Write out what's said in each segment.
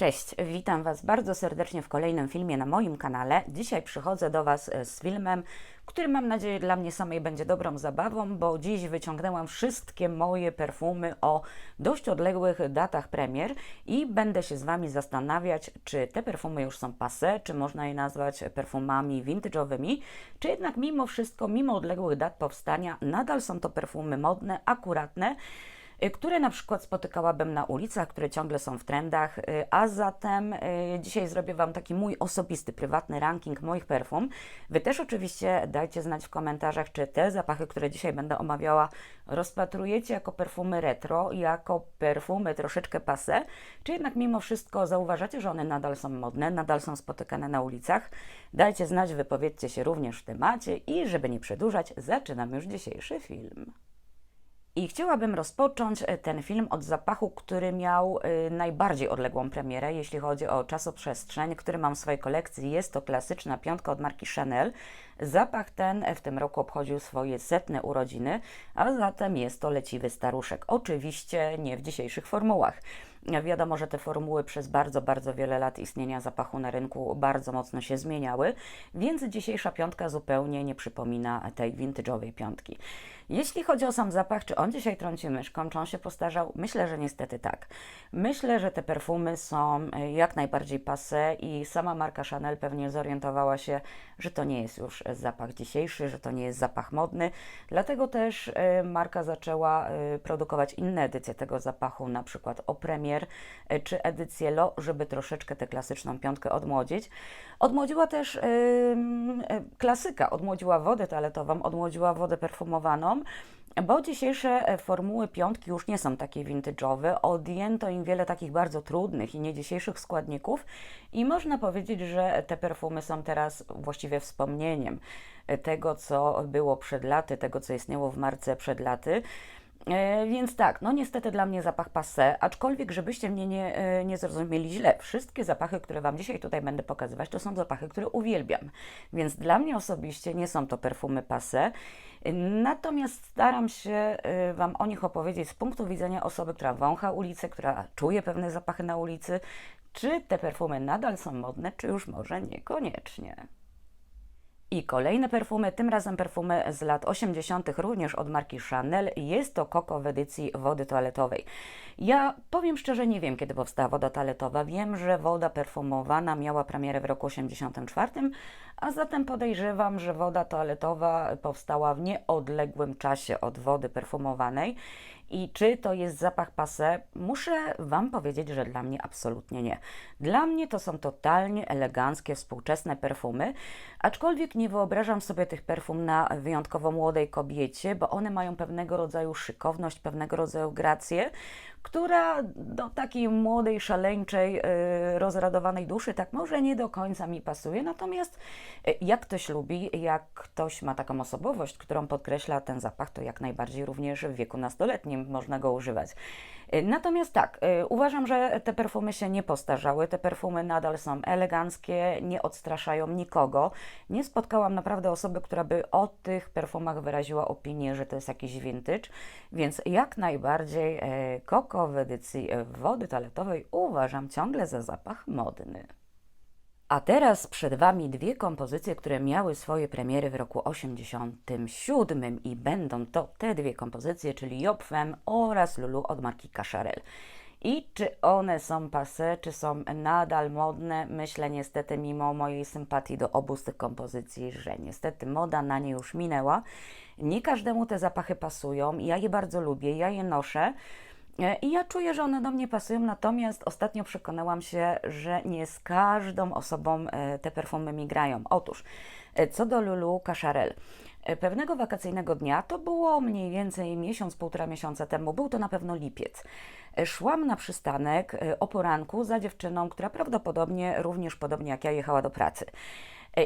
Cześć, witam Was bardzo serdecznie w kolejnym filmie na moim kanale. Dzisiaj przychodzę do Was e, z filmem, który mam nadzieję dla mnie samej będzie dobrą zabawą, bo dziś wyciągnęłam wszystkie moje perfumy o dość odległych datach premier i będę się z Wami zastanawiać, czy te perfumy już są passe, czy można je nazwać perfumami vintage'owymi, czy jednak mimo wszystko, mimo odległych dat powstania, nadal są to perfumy modne, akuratne, które na przykład spotykałabym na ulicach, które ciągle są w trendach, y, a zatem y, dzisiaj zrobię Wam taki mój osobisty, prywatny ranking moich perfum. Wy też oczywiście dajcie znać w komentarzach, czy te zapachy, które dzisiaj będę omawiała, rozpatrujecie jako perfumy retro, jako perfumy troszeczkę passe, czy jednak mimo wszystko zauważacie, że one nadal są modne, nadal są spotykane na ulicach. Dajcie znać, wypowiedzcie się również w temacie i żeby nie przedłużać, zaczynam już dzisiejszy film. I chciałabym rozpocząć e, ten film od zapachu, który miał y, najbardziej odległą premierę, jeśli chodzi o czasoprzestrzeń, który mam w swojej kolekcji. Jest to klasyczna piątka od marki Chanel. Zapach ten w tym roku obchodził swoje setne urodziny, a zatem jest to leciwy staruszek. Oczywiście nie w dzisiejszych formułach. Wiadomo, że te formuły przez bardzo, bardzo wiele lat istnienia zapachu na rynku bardzo mocno się zmieniały, więc dzisiejsza piątka zupełnie nie przypomina tej vintage'owej piątki. Jeśli chodzi o sam zapach, czy on dzisiaj trąci myszką, czy on się postarzał? Myślę, że niestety tak. Myślę, że te perfumy są e, jak najbardziej passe i sama marka Chanel pewnie zorientowała się, że to nie jest już zapach dzisiejszy, że to nie jest zapach modny. Dlatego też e, marka zaczęła e, produkować inne edycje tego zapachu, na przykład o Premier czy edycję Lo, żeby troszeczkę tę klasyczną piątkę odmłodzić. Odmłodziła też klasyka, odmłodziła wodę toaletową, odmłodziła wodę perfumowaną. Bo dzisiejsze e, formuły piątki już nie są takie vintage'owe, odjęto im wiele takich bardzo trudnych i nie dzisiejszych składników i można powiedzieć, że te perfumy są teraz właściwie wspomnieniem tego, co było przed laty, tego, co istniało w marce przed laty. E, więc tak, no niestety dla mnie zapach passe, aczkolwiek żebyście mnie nie, e, nie zrozumieli źle, wszystkie zapachy, które Wam dzisiaj tutaj będę pokazywać, to są zapachy, które uwielbiam. Więc dla mnie osobiście nie są to perfumy passe, natomiast staram się e, Wam o nich opowiedzieć z punktu widzenia osoby, która wącha ulicę, która czuje pewne zapachy na ulicy, czy te perfumy nadal są modne, czy już może niekoniecznie. I kolejne perfumy, tym razem perfumy z lat 80., również od marki Chanel. Jest to Coco w edycji wody toaletowej. Ja powiem szczerze, nie wiem kiedy powstała woda toaletowa. Wiem, że woda perfumowana miała premierę w roku 84, a zatem podejrzewam, że woda toaletowa powstała w nieodległym czasie od wody perfumowanej. I czy to jest zapach passe? Muszę Wam powiedzieć, że dla mnie absolutnie nie. Dla mnie to są totalnie eleganckie, współczesne perfumy, aczkolwiek nie wyobrażam sobie tych perfum na wyjątkowo młodej kobiecie, bo one mają pewnego rodzaju szykowność, pewnego rodzaju grację, która do takiej młodej, szaleńczej, yy, rozradowanej duszy tak może nie do końca mi pasuje. Natomiast yy, jak ktoś lubi, jak ktoś ma taką osobowość, którą podkreśla ten zapach, to jak najbardziej również w wieku nastoletnim można go używać. Yy, natomiast tak, uważam, że te perfumy się nie postarzały, te perfumy nadal są eleganckie, nie odstraszają nikogo. Nie spotkałam naprawdę osoby, która by o tych perfumach wyraziła opinię, że to jest jakiś vintage, więc jak najbardziej yy, W edycji wody toaletowej uważam ciągle za zapach modny. A teraz przed Wami dwie kompozycje, które miały swoje premiery w roku 87 i będą to te dwie kompozycje, czyli Job Femme oraz Lulu od marki Cacharel. I czy one są passe, czy są nadal modne? Myślę niestety, mimo mojej sympatii do obu z tych kompozycji, że niestety moda na nie już minęła. Nie każdemu te zapachy pasują. Ja je bardzo lubię, ja je noszę. E, I ja czuję, że one do mnie pasują, natomiast ostatnio przekonałam się, że nie z każdą osobą e, te perfumy mi grają. Otóż, e, co do Lulu Cacharel. Pewnego wakacyjnego dnia, to było mniej więcej miesiąc, półtora miesiąca temu, był to na pewno lipiec. Szłam na przystanek o poranku za dziewczyną, która prawdopodobnie również podobnie jak ja jechała do pracy.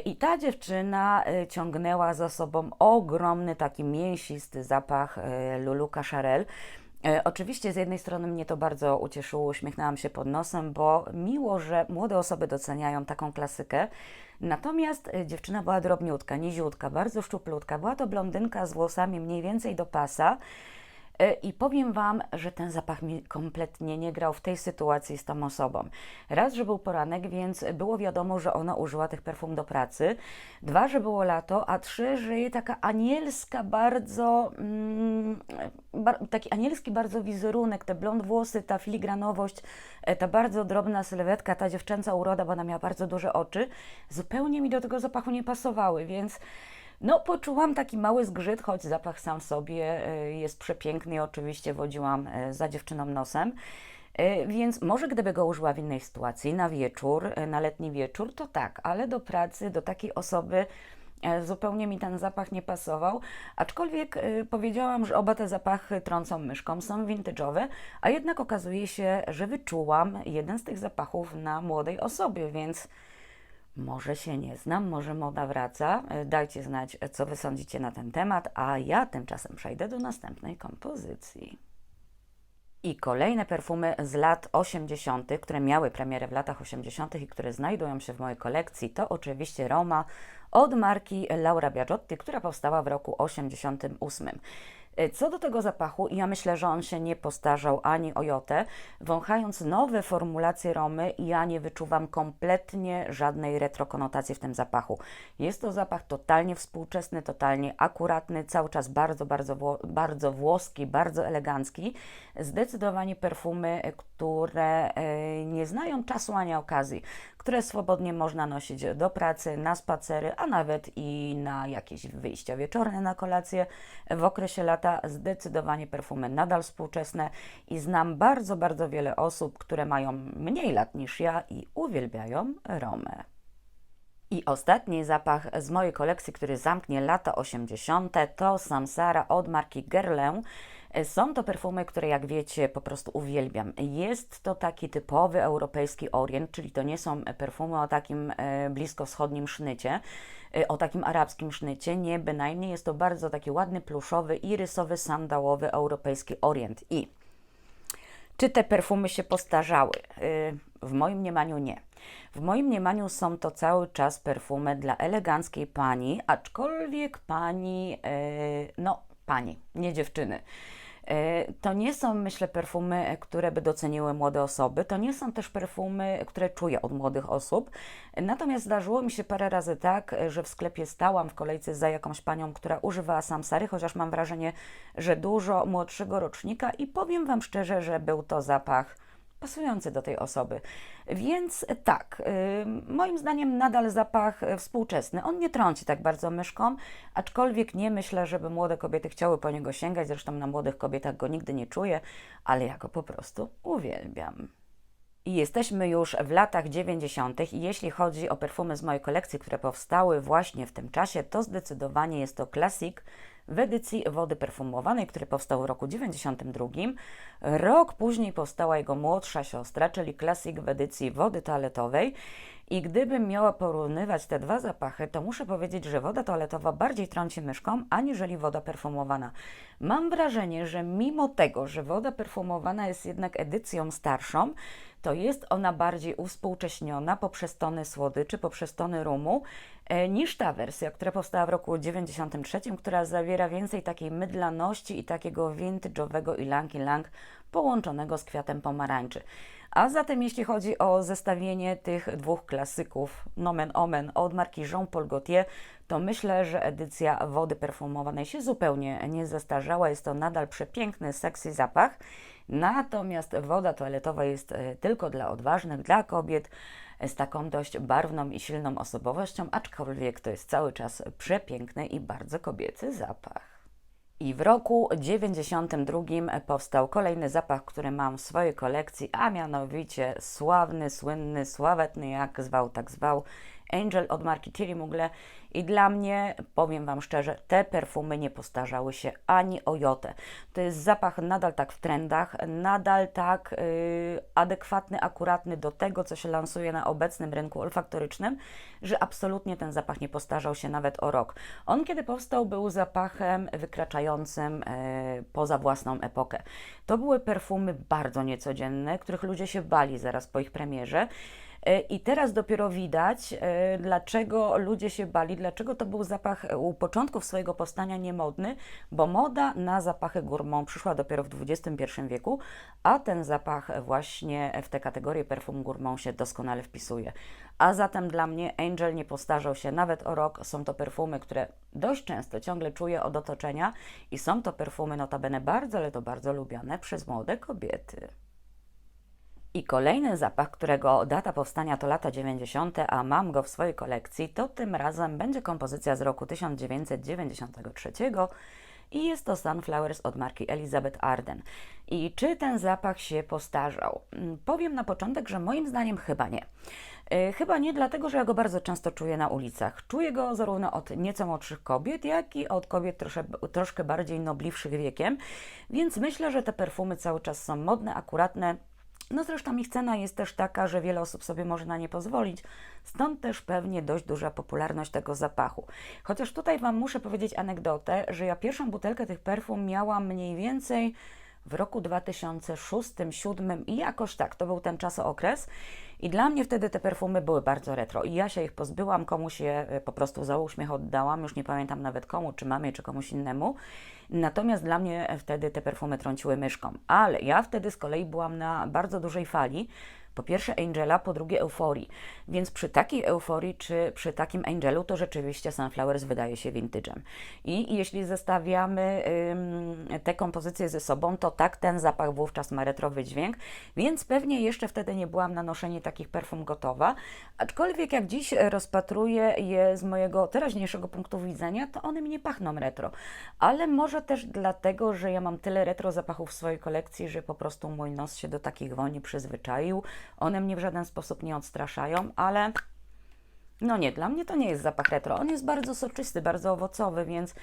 I ta dziewczyna ciągnęła za sobą ogromny, taki mięsisty zapach Lulu Cacharel. E, oczywiście z jednej strony mnie to bardzo ucieszyło, uśmiechnęłam się pod nosem, bo miło, że młode osoby doceniają taką klasykę. Natomiast e, dziewczyna była drobniutka, niziutka, bardzo szczuplutka. Była to blondynka z włosami mniej więcej do pasa. E, I powiem Wam, że ten zapach mi kompletnie nie grał w tej sytuacji z tą osobą. Raz, że był poranek, więc było wiadomo, że ona użyła tych perfum do pracy. Dwa, że było lato, a trzy, że jej taka anielska bardzo, mm, bar, taki anielski bardzo wizerunek, te blond włosy, ta filigranowość, e, ta bardzo drobna sylwetka, ta dziewczęca uroda, bo ona miała bardzo duże oczy, zupełnie mi do tego zapachu nie pasowały, więc no, poczułam taki mały zgrzyt, choć zapach sam sobie e, jest przepiękny i oczywiście wodziłam e, za dziewczyną nosem. E, Więc może gdyby go użyła w innej sytuacji, na wieczór, na letni wieczór, to tak, ale do pracy, do takiej osoby zupełnie mi ten zapach nie pasował. Aczkolwiek powiedziałam, że oba te zapachy trącą myszką, są vintage'owe, a jednak okazuje się, że wyczułam jeden z tych zapachów na młodej osobie, więc może się nie znam, może moda wraca. E, Dajcie znać, e, co Wy sądzicie na ten temat, a ja tymczasem przejdę do następnej kompozycji. I kolejne perfumy z lat 80., które miały premierę w latach 80. i które znajdują się w mojej kolekcji, to oczywiście Roma od marki Laura Biagiotti, która powstała w roku 88. E, Co do tego zapachu, ja myślę, że on się nie postarzał ani o jotę. Wąchając nowe formulacje Romy, ja nie wyczuwam kompletnie żadnej retrokonotacji w tym zapachu. Jest to zapach totalnie współczesny, totalnie akuratny, cały czas bardzo, bardzo, bardzo włoski, bardzo elegancki. Zdecydowanie perfumy, które e, nie znają czasu ani okazji, które swobodnie można nosić do pracy, na spacery, a nawet i na jakieś wyjścia wieczorne, na kolację w okresie lata. Zdecydowanie perfumy nadal współczesne i znam bardzo, bardzo wiele osób, które mają mniej lat niż ja i uwielbiają Romę. I ostatni zapach z mojej kolekcji, który zamknie lata 80., to Samsara od marki Guerlain. Są to perfumy, które jak wiecie po prostu uwielbiam. Jest to taki typowy europejski orient, czyli to nie są perfumy o takim e, bliskowschodnim sznycie, e, o takim arabskim sznycie, nie bynajmniej. Jest to bardzo taki ładny, pluszowy, irysowy, sandałowy europejski orient. I czy te perfumy się postarzały? Y, W moim mniemaniu nie. W moim mniemaniu są to cały czas perfumy dla eleganckiej pani, aczkolwiek pani, y, no pani, nie dziewczyny. Y, To nie są, myślę, perfumy, które by doceniły młode osoby. To nie są też perfumy, które czuję od młodych osób. Natomiast zdarzyło mi się parę razy tak, że w sklepie stałam w kolejce za jakąś panią, która używała Samsary, chociaż mam wrażenie, że dużo młodszego rocznika i powiem Wam szczerze, że był to zapach pasujący do tej osoby. Więc tak, y, moim zdaniem nadal zapach y, współczesny. On nie trąci tak bardzo myszką, aczkolwiek nie myślę, żeby młode kobiety chciały po niego sięgać. Zresztą na młodych kobietach go nigdy nie czuję, ale ja go po prostu uwielbiam. I jesteśmy już w latach 90. i jeśli chodzi o perfumy z mojej kolekcji, które powstały właśnie w tym czasie, to zdecydowanie jest to klasik w edycji wody perfumowanej, który powstał w roku 92. Rok później powstała jego młodsza siostra, czyli klasik w edycji wody toaletowej. I gdybym miała porównywać te dwa zapachy, to muszę powiedzieć, że woda toaletowa bardziej trąci myszką, aniżeli woda perfumowana. Mam wrażenie, że mimo tego, że woda perfumowana jest jednak edycją starszą, to jest ona bardziej uwspółcześniona poprzez tony słodyczy, poprzez tony rumu, niż ta wersja, która powstała w roku 93, która zawiera więcej takiej mydlaności i takiego vintage'owego ilang-ilang połączonego z kwiatem pomarańczy. A zatem jeśli chodzi o zestawienie tych dwóch klasyków, nomen omen, od marki Jean-Paul Gaultier, to myślę, że edycja wody perfumowanej się zupełnie nie zestarzała. Jest to nadal przepiękny, sexy zapach. Natomiast woda toaletowa jest e, tylko dla odważnych, dla kobiet e, z taką dość barwną i silną osobowością, aczkolwiek to jest cały czas przepiękny i bardzo kobiecy zapach. I w roku 92 powstał kolejny zapach, który mam w swojej kolekcji, a mianowicie sławny, słynny, sławetny, jak zwał, tak zwał, Angel od marki Thierry Mugler. I dla mnie, powiem Wam szczerze, te perfumy nie postarzały się ani o jotę. To jest zapach nadal tak w trendach, nadal tak yy, adekwatny, akuratny do tego, co się lansuje na obecnym rynku olfaktorycznym, że absolutnie ten zapach nie postarzał się nawet o rok. On, kiedy powstał, był zapachem wykraczającym yy, poza własną epokę. To były perfumy bardzo niecodzienne, których ludzie się bali zaraz po ich premierze. E, I teraz dopiero widać, e, dlaczego ludzie się bali, dlaczego to był zapach e, u początków swojego powstania niemodny, bo moda na zapachy gourmand przyszła dopiero w XXI wieku, a ten zapach właśnie w tę kategorię perfum gourmand się doskonale wpisuje. A zatem dla mnie Angel nie postarzał się nawet o rok. Są to perfumy, które dość często ciągle czuję od otoczenia i są to perfumy notabene bardzo, ale to bardzo lubiane przez młode kobiety. I kolejny zapach, którego data powstania to lata 90., a mam go w swojej kolekcji, to tym razem będzie kompozycja z roku 1993 i jest to Sunflowers od marki Elizabeth Arden. I czy ten zapach się postarzał? Mm, Powiem na początek, że moim zdaniem chyba nie. E, Chyba nie dlatego, że ja go bardzo często czuję na ulicach. Czuję go zarówno od nieco młodszych kobiet, jak i od kobiet trosze, troszkę bardziej nobliwszych wiekiem, więc myślę, że te perfumy cały czas są modne, akuratne. No zresztą ich cena jest też taka, że wiele osób sobie może na nie pozwolić, stąd też pewnie dość duża popularność tego zapachu. Chociaż tutaj Wam muszę powiedzieć anegdotę, że ja pierwszą butelkę tych perfum miałam mniej więcej w roku 2006-2007 i jakoś tak, to był ten czasookres. I dla mnie wtedy te perfumy były bardzo retro i ja się ich pozbyłam, komuś je y, po prostu za uśmiech oddałam, już nie pamiętam nawet komu, czy mamie, czy komuś innemu. Natomiast dla mnie wtedy te perfumy trąciły myszką. Ale ja wtedy z kolei byłam na bardzo dużej fali, po pierwsze Angela, po drugie euforii. Więc przy takiej euforii, czy przy takim Angelu, to rzeczywiście Sunflowers wydaje się vintage'em. I jeśli zestawiamy ym, te kompozycje ze sobą, to tak, ten zapach wówczas ma retrowy dźwięk, więc pewnie jeszcze wtedy nie byłam na noszenie takich perfum gotowa. Aczkolwiek jak dziś rozpatruję je z mojego teraźniejszego punktu widzenia, to one mi nie pachną retro. Ale może też dlatego, że ja mam tyle retro zapachów w swojej kolekcji, że po prostu mój nos się do takich woni przyzwyczaił. One mnie w żaden sposób nie odstraszają, ale no nie, dla mnie to nie jest zapach retro. On jest bardzo soczysty, bardzo owocowy, więc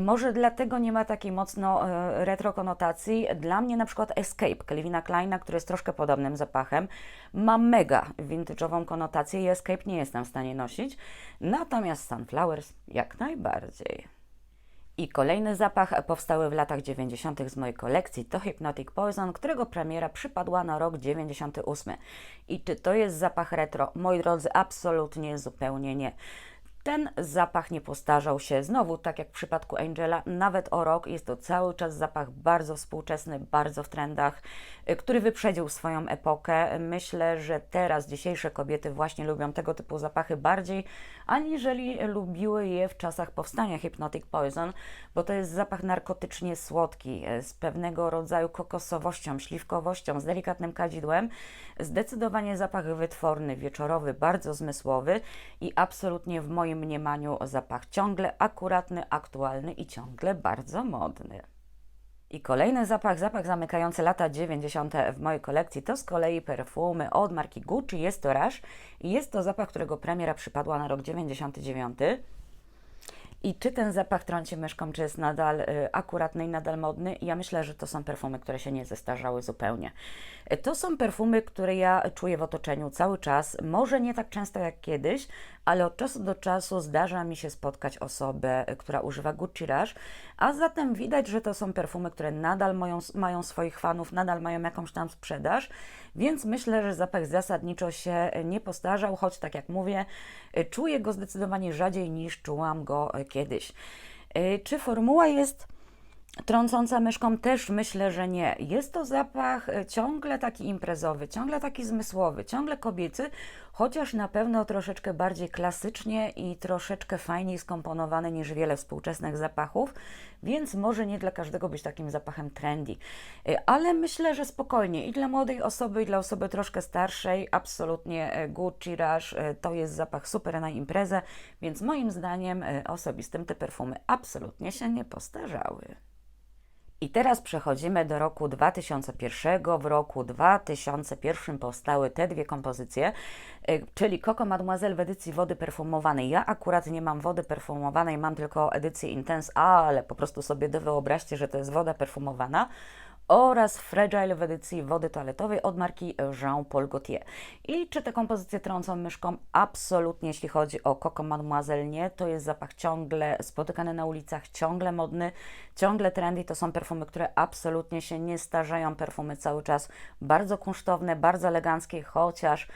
może dlatego nie ma takiej mocno e, retro konotacji. Dla mnie na przykład Escape Calvina Kleina, który jest troszkę podobnym zapachem, ma mega vintage'ową konotację i Escape nie jestem w stanie nosić. Natomiast Sunflowers jak najbardziej. I kolejny zapach powstały w latach 90. z mojej kolekcji to Hypnotic Poison, którego premiera przypadła na rok 98. I czy to jest zapach retro? Moi drodzy, absolutnie zupełnie nie. Ten zapach nie postarzał się. Znowu, tak jak w przypadku Angela, nawet o rok jest to cały czas zapach bardzo współczesny, bardzo w trendach, który wyprzedził swoją epokę. Myślę, że teraz dzisiejsze kobiety właśnie lubią tego typu zapachy bardziej, aniżeli lubiły je w czasach powstania Hypnotic Poison, bo to jest zapach narkotycznie słodki, y, z pewnego rodzaju kokosowością, śliwkowością, z delikatnym kadzidłem. Zdecydowanie zapach wytworny, wieczorowy, bardzo zmysłowy i absolutnie w moim mniemaniu zapach ciągle akuratny, aktualny i ciągle bardzo modny. I kolejny zapach, zapach zamykający lata 90. w mojej kolekcji, to z kolei perfumy od marki Gucci, jest to Rush i jest to zapach, którego premiera przypadła na rok 99. I czy ten zapach trąci myszką, czy jest nadal y, akuratny i nadal modny? Ja myślę, że to są perfumy, które się nie zestarzały zupełnie. Y, To są perfumy, które ja czuję w otoczeniu cały czas. Może nie tak często jak kiedyś, ale od czasu do czasu zdarza mi się spotkać osobę, y, która używa Gucci Rush, a zatem widać, że to są perfumy, które nadal mają, mają swoich fanów, nadal mają jakąś tam sprzedaż, więc myślę, że zapach zasadniczo się y, nie postarzał, choć tak jak mówię, y, czuję go zdecydowanie rzadziej niż czułam go kiedyś. Czy formuła jest trącąca myszką? Też myślę, że nie. Jest to zapach ciągle taki imprezowy, ciągle taki zmysłowy, ciągle kobiecy, chociaż na pewno troszeczkę bardziej klasycznie i troszeczkę fajniej skomponowany niż wiele współczesnych zapachów, więc może nie dla każdego być takim zapachem trendy. Y, Ale myślę, że spokojnie i dla młodej osoby, i dla osoby troszkę starszej, absolutnie y, Gucci Rush y, to jest zapach super na imprezę, więc moim zdaniem osobistym te perfumy absolutnie się nie postarzały. I teraz przechodzimy do roku 2001. W roku 2001 powstały te dwie kompozycje, y, czyli Coco Mademoiselle w edycji wody perfumowanej. Ja akurat nie mam wody perfumowanej, mam tylko edycję Intense, ale po prostu sobie wyobraźcie, że to jest woda perfumowana oraz Fragile w edycji wody toaletowej od marki Jean-Paul Gaultier. I czy te kompozycje trącą myszką? Absolutnie, jeśli chodzi o Coco Mademoiselle, nie. To jest zapach ciągle spotykany na ulicach, ciągle modny, ciągle trendy. To są perfumy, które absolutnie się nie starzeją. Perfumy cały czas bardzo kunsztowne, bardzo eleganckie, chociaż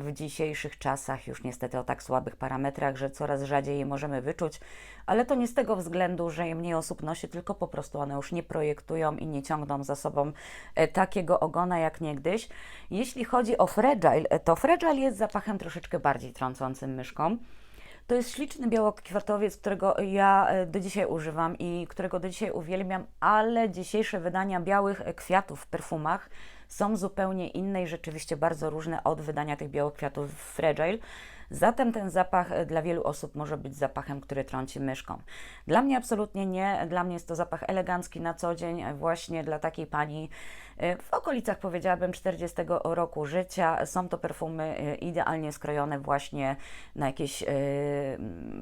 w dzisiejszych czasach, już niestety o tak słabych parametrach, że coraz rzadziej je możemy wyczuć, ale to nie z tego względu, że je mniej osób nosi, tylko po prostu one już nie projektują i nie ciągną za sobą e, takiego ogona jak niegdyś. Jeśli chodzi o Fragile, e, to Fragile jest zapachem troszeczkę bardziej trącącym myszką. To jest śliczny białokwiatowiec, którego ja e, do dzisiaj używam i którego do dzisiaj uwielbiam, ale dzisiejsze wydania białych e, kwiatów w perfumach są zupełnie inne i rzeczywiście bardzo różne od wydania tych białokwiatów w Fragile. Zatem ten zapach e, dla wielu osób może być zapachem, który trąci myszką. Dla mnie absolutnie nie. Dla mnie jest to zapach elegancki na co dzień, e, właśnie dla takiej pani e, w okolicach powiedziałabym 40 roku życia. Są to perfumy idealnie skrojone właśnie na jakieś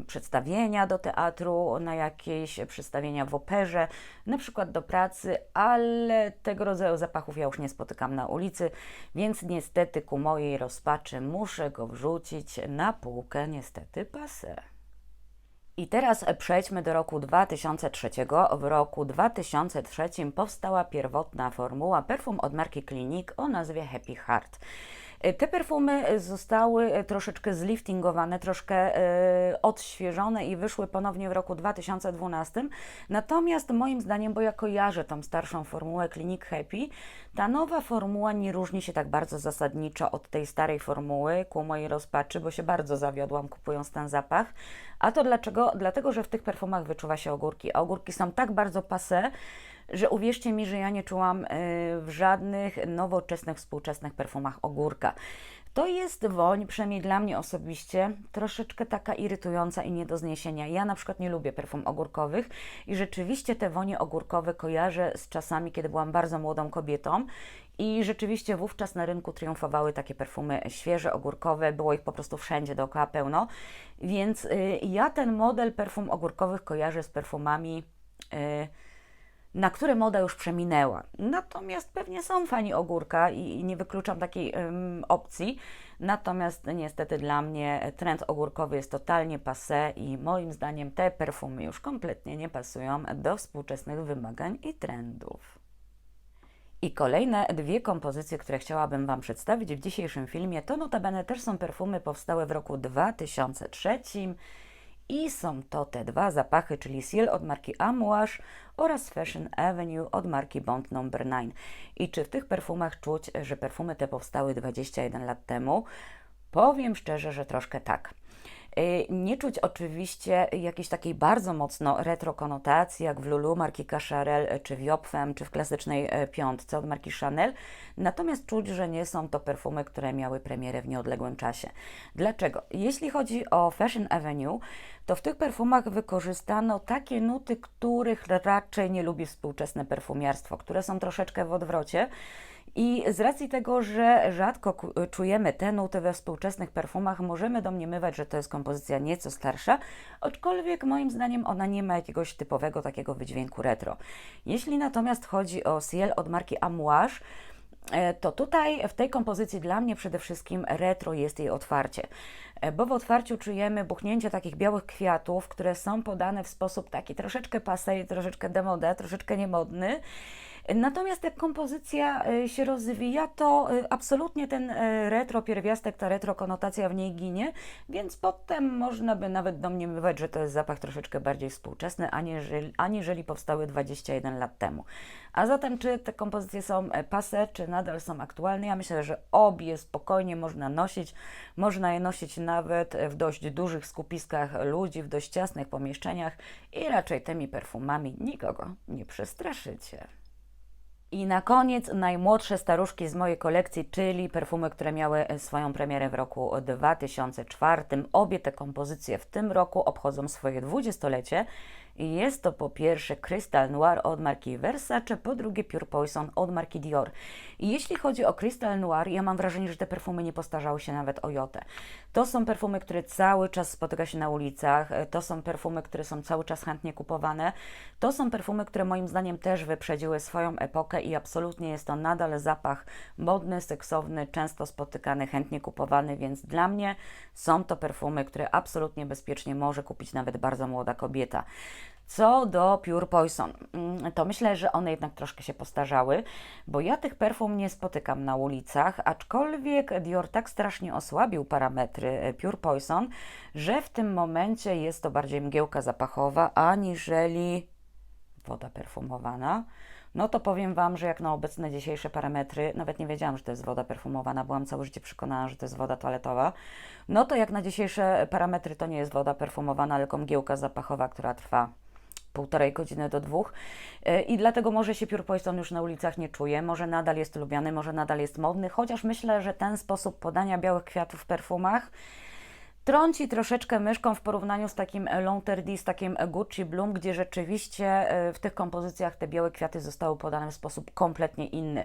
przedstawienia do teatru, na jakieś przedstawienia w operze, na przykład do pracy, ale tego rodzaju zapachów ja już nie spotykam na ulicy, więc niestety ku mojej rozpaczy muszę go wrzucić na półkę niestety pase. I teraz przejdźmy do roku 2003. W roku 2003 powstała pierwotna formuła perfum od marki Clinique o nazwie Happy Heart. E, te perfumy zostały troszeczkę zliftingowane, troszkę e, odświeżone i wyszły ponownie w roku 2012. Natomiast moim zdaniem, bo ja kojarzę tą starszą formułę Clinique Happy, ta nowa formuła nie różni się tak bardzo zasadniczo od tej starej formuły, ku mojej rozpaczy, bo się bardzo zawiodłam kupując ten zapach. A to dlaczego? Dlatego, że w tych perfumach wyczuwa się ogórki, a ogórki są tak bardzo passe, że uwierzcie mi, że ja nie czułam y, w żadnych nowoczesnych, współczesnych perfumach ogórka. To jest woń, przynajmniej dla mnie osobiście, troszeczkę taka irytująca i nie do zniesienia. Ja na przykład nie lubię perfum ogórkowych i rzeczywiście te wonie ogórkowe kojarzę z czasami, kiedy byłam bardzo młodą kobietą i rzeczywiście wówczas na rynku triumfowały takie perfumy świeże, ogórkowe, było ich po prostu wszędzie dookoła pełno. Więc y, ja ten model perfum ogórkowych kojarzę z perfumami. Y, na które moda już przeminęła. Natomiast pewnie są fani ogórka i, nie wykluczam takiej opcji. Natomiast niestety dla mnie trend ogórkowy jest totalnie passé i moim zdaniem te perfumy już kompletnie nie pasują do współczesnych wymagań i trendów. I kolejne dwie kompozycje, które chciałabym Wam przedstawić w dzisiejszym filmie, to notabene też są perfumy powstałe w roku 2003 i są to te dwa zapachy, czyli Ciel od marki Amouage oraz Fashion Avenue od marki Bond No. 9. I czy w tych perfumach czuć, że perfumy te powstały 21 lat temu? Powiem szczerze, że troszkę tak. Y, nie czuć oczywiście jakiejś takiej bardzo mocno retro konotacji, jak w Lulu marki Cacharel, czy w Jopfem, czy w klasycznej e, piątce od marki Chanel. Natomiast czuć, że nie są to perfumy, które miały premierę w nieodległym czasie. Dlaczego? Jeśli chodzi o Fashion Avenue, to w tych perfumach wykorzystano takie nuty, których raczej nie lubi współczesne perfumiarstwo, które są troszeczkę w odwrocie. I z racji tego, że rzadko czujemy te nuty we współczesnych perfumach, możemy domniemywać, że to jest kompozycja nieco starsza, aczkolwiek moim zdaniem ona nie ma jakiegoś typowego takiego wydźwięku retro. Jeśli natomiast chodzi o Ciel od marki Amouage, e, to tutaj w tej kompozycji dla mnie przede wszystkim retro jest jej otwarcie, e, bo w otwarciu czujemy buchnięcie takich białych kwiatów, które są podane w sposób taki troszeczkę pasej, troszeczkę demode, troszeczkę niemodny. Natomiast jak kompozycja e, się rozwija, to e, absolutnie ten e, retro pierwiastek, ta retro konotacja w niej ginie, więc potem można by nawet domniemywać, że to jest zapach troszeczkę bardziej współczesny, aniżeli, aniżeli powstały 21 lat temu. A zatem, czy te kompozycje są pase, czy nadal są aktualne? Ja myślę, że obie spokojnie można nosić. Można je nosić nawet w dość dużych skupiskach ludzi, w dość ciasnych pomieszczeniach i raczej tymi perfumami nikogo nie przestraszycie. I na koniec najmłodsze staruszki z mojej kolekcji, czyli perfumy, które miały swoją premierę w roku 2004. Obie te kompozycje w tym roku obchodzą swoje dwudziestolecie i jest to po pierwsze Crystal Noir od marki Versace, po drugie Pure Poison od marki Dior. I jeśli chodzi o Crystal Noir, ja mam wrażenie, że te perfumy nie postarzały się nawet o jotę. To są perfumy, które cały czas spotyka się na ulicach, to są perfumy, które są cały czas chętnie kupowane, to są perfumy, które moim zdaniem też wyprzedziły swoją epokę i absolutnie jest to nadal zapach modny, seksowny, często spotykany, chętnie kupowany, więc dla mnie są to perfumy, które absolutnie bezpiecznie może kupić nawet bardzo młoda kobieta. Co do Pure Poison, mm, to myślę, że one jednak troszkę się postarzały, bo ja tych perfum nie spotykam na ulicach, aczkolwiek Dior tak strasznie osłabił parametry e, Pure Poison, że w tym momencie jest to bardziej mgiełka zapachowa, aniżeli woda perfumowana. No to powiem Wam, że jak na obecne dzisiejsze parametry, nawet nie wiedziałam, że to jest woda perfumowana, byłam całe życie przekonana, że to jest woda toaletowa. No to jak na dzisiejsze parametry to nie jest woda perfumowana, tylko mgiełka zapachowa, która trwa półtorej godziny do dwóch. E, i dlatego może się Pure Poison już na ulicach nie czuje, może nadal jest lubiany, może nadal jest modny, chociaż myślę, że ten sposób podania białych kwiatów w perfumach trąci troszeczkę myszką w porównaniu z takim Lonterdi, z takim Gucci Bloom, gdzie rzeczywiście e, w tych kompozycjach te białe kwiaty zostały podane w sposób kompletnie inny.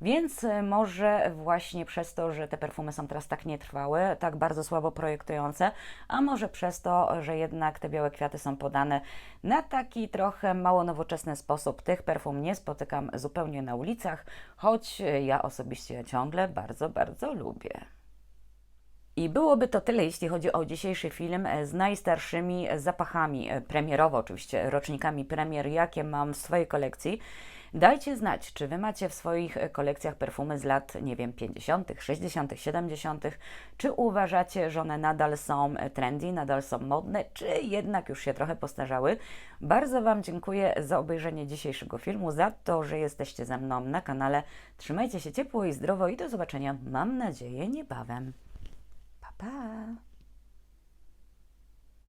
Więc e, może właśnie przez to, że te perfumy są teraz tak nietrwałe, tak bardzo słabo projektujące, a może przez to, że jednak te białe kwiaty są podane na taki trochę mało nowoczesny sposób. Tych perfum nie spotykam zupełnie na ulicach, choć e, ja osobiście ciągle bardzo, bardzo lubię. I byłoby to tyle, jeśli chodzi o dzisiejszy film e, z najstarszymi zapachami, e, premierowo oczywiście, rocznikami premier, jakie mam w swojej kolekcji. Dajcie znać, czy Wy macie w swoich e, kolekcjach perfumy z lat, nie wiem, 50., 60., 70., czy uważacie, że one nadal są trendy, nadal są modne, czy jednak już się trochę postarzały. Bardzo Wam dziękuję za obejrzenie dzisiejszego filmu, za to, że jesteście ze mną na kanale. Trzymajcie się ciepło i zdrowo i do zobaczenia, mam nadzieję, niebawem. Bye.